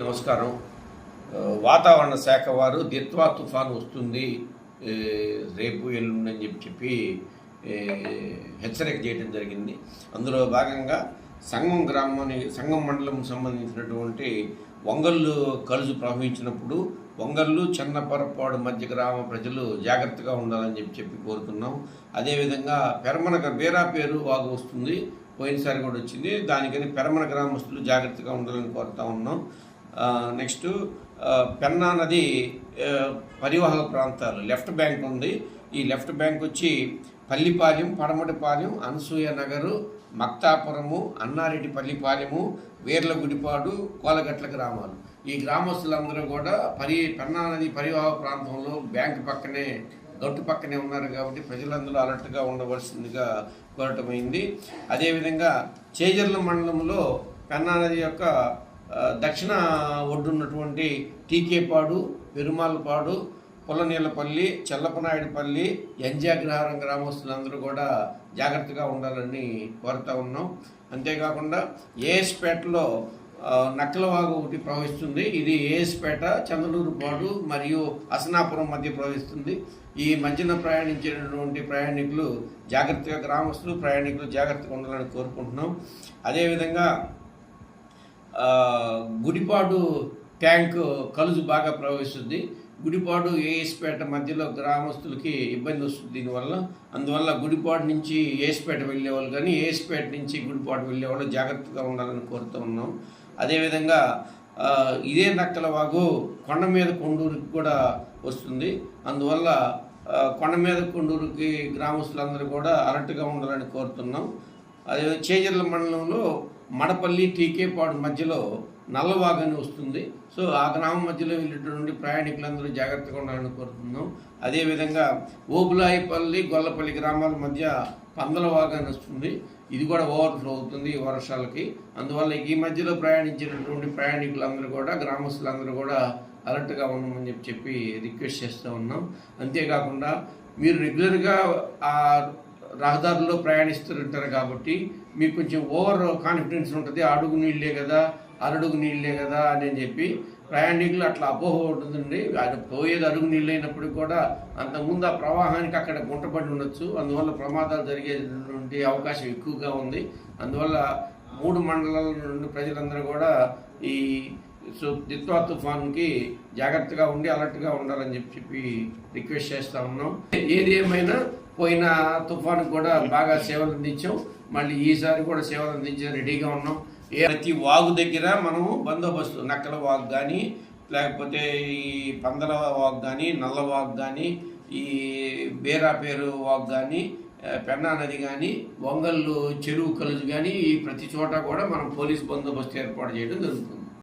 నమస్కారం. వాతావరణ శాఖ వారు దిత్వా తుఫాను వస్తుంది రేపు ఎల్లుండని చెప్పి చెప్పి హెచ్చరిక చేయడం జరిగింది. అందులో భాగంగా సంగం గ్రామానికి సంగం మండలం సంబంధించినటువంటి వంగళ్ళు కలుసు ప్రవహించినప్పుడు వంగళ్ళు చెన్నపరపాడు మధ్య గ్రామ ప్రజలు జాగ్రత్తగా ఉండాలని చెప్పి చెప్పి కోరుతున్నాం. అదేవిధంగా పెరమన బేరా పేరు వాగు వస్తుంది పోయినసారి కూడా వచ్చింది. దానికని పెరమన గ్రామస్తులు జాగ్రత్తగా ఉండాలని కోరుతా ఉన్నాం. నెక్స్ట్ పెన్నా నది పరివాహక ప్రాంతాలు. లెఫ్ట్ బ్యాంక్ ఉంది. ఈ లెఫ్ట్ బ్యాంక్ వచ్చి పల్లిపాలెం పడమటిపాలెం అనసూయ నగరు మక్తాపురము అన్నారెడ్డి పల్లిపాలెము వీర్లగుడిపాడు కోలగట్ల గ్రామాలు. ఈ గ్రామస్తులందరూ కూడా పరి పెన్నా నది పరివాహక ప్రాంతంలో బ్యాంక్ పక్కనే గట్టు పక్కనే ఉన్నారు కాబట్టి ప్రజలందరూ అలర్ట్గా ఉండవలసిందిగా కోరటమైంది. అదేవిధంగా చేజర్ల మండలంలో పెన్నా నది యొక్క దక్షిణ ఒడ్డున్నటువంటి టీకేపాడు పెరుమాలపాడు పుల్లనీళ్ళపల్లి చెల్లపనాయుడుపల్లి ఎంజాగ్రహారం గ్రామస్తులందరూ కూడా జాగ్రత్తగా ఉండాలని కోరుతా ఉన్నాం. అంతేకాకుండా ఏఎస్పేటలో నక్కలవాగు ఒకటి ప్రవహిస్తుంది. ఇది ఏఎస్పేట చంద్రలూరుపాడు మరియు అసనాపురం మధ్య ప్రవహిస్తుంది. ఈ మధ్యన ప్రయాణించేటటువంటి ప్రయాణికులు జాగ్రత్తగా గ్రామస్తులు ప్రయాణికులు జాగ్రత్తగా ఉండాలని కోరుకుంటున్నాం. అదేవిధంగా గుడిపాడు ట్యాంక్ కలుజు బాగా ప్రవహిస్తుంది. గుడిపాడు ఏఎస్పేట మధ్యలో గ్రామస్తులకి ఇబ్బంది వస్తుంది దీనివల్ల. అందువల్ల గుడిపాడు నుంచి ఏఎస్పేట వెళ్ళేవాళ్ళు కానీ ఏఎస్పేట నుంచి గుడిపాడు వెళ్ళేవాళ్ళు జాగ్రత్తగా ఉండాలని కోరుతూ ఉన్నాం. అదేవిధంగా ఇదే నక్కల వాగు కొండ మీద కొండూరుకి కూడా వస్తుంది. అందువల్ల కొండ మీద కొండూరుకి గ్రామస్తులందరూ కూడా అలర్ట్గా ఉండాలని కోరుతున్నాం. చేజర్ల మండలంలో మడపల్లి టీకేపాడు మధ్యలో నల్లవాగని వస్తుంది. సో ఆ గ్రామం మధ్యలో వెళ్ళేటువంటి ప్రయాణికులందరూ జాగ్రత్తగా ఉండాలని కోరుతున్నాం అదేవిధంగా ఓబులాయిపల్లి గొల్లపల్లి గ్రామాల మధ్య పందలవాగని వస్తుంది. ఇది కూడా ఓవర్ఫ్లో అవుతుంది వర్షాలకి. అందువల్ల ఈ మధ్యలో ప్రయాణించినటువంటి ప్రయాణికులందరూ కూడా గ్రామస్తులందరూ కూడా అలర్ట్గా ఉండమని చెప్పి చెప్పి రిక్వెస్ట్ చేస్తూ ఉన్నాం. అంతేకాకుండా మీరు రెగ్యులర్గా ఆ రహదారుల్లో ప్రయాణిస్తుంటారు కాబట్టి మీకు కొంచెం ఓవర్ కాన్ఫిడెన్స్ ఉంటుంది అడుగు నీళ్ళే కదా అరడుగు నీళ్ళే కదా అని చెప్పి ప్రయాణికులు అట్లా అపోహ ఉంటుందండి. అది పోయేది అడుగు నీళ్ళు అయినప్పుడు కూడా అంతకుముందు ఆ ప్రవాహానికి అక్కడ గుంటపడి ఉండొచ్చు. అందువల్ల ప్రమాదాలు జరిగేటువంటి అవకాశం ఎక్కువగా ఉంది. అందువల్ల మూడు మండలాల నుండి ప్రజలందరూ కూడా ఈ దిత్వా తుఫాన్కి జాగ్రత్తగా ఉండి అలర్ట్గా ఉండాలని చెప్పి చెప్పి రిక్వెస్ట్ చేస్తూ ఉన్నాం. ఏది ఏమైనా పోయిన తుఫాన్కి కూడా బాగా సేవలు అందించాం. మళ్ళీ ఈసారి కూడా సేవలు అందించే రెడీగా ఉన్నాం. ఏ ప్రతి వాగు దగ్గర మనము బందోబస్తు నక్కల వాగు కానీ లేకపోతే ఈ పందల వాగు కానీ నల్ల వాగు కానీ ఈ బేరా పేరు వాగు కానీ పెన్నా నది కానీ వంగళ్ళు చెరువు కలుజు కానీ ఈ ప్రతి చోట కూడా మనం పోలీస్ బందోబస్తు ఏర్పాటు చేయడం జరుగుతుంది.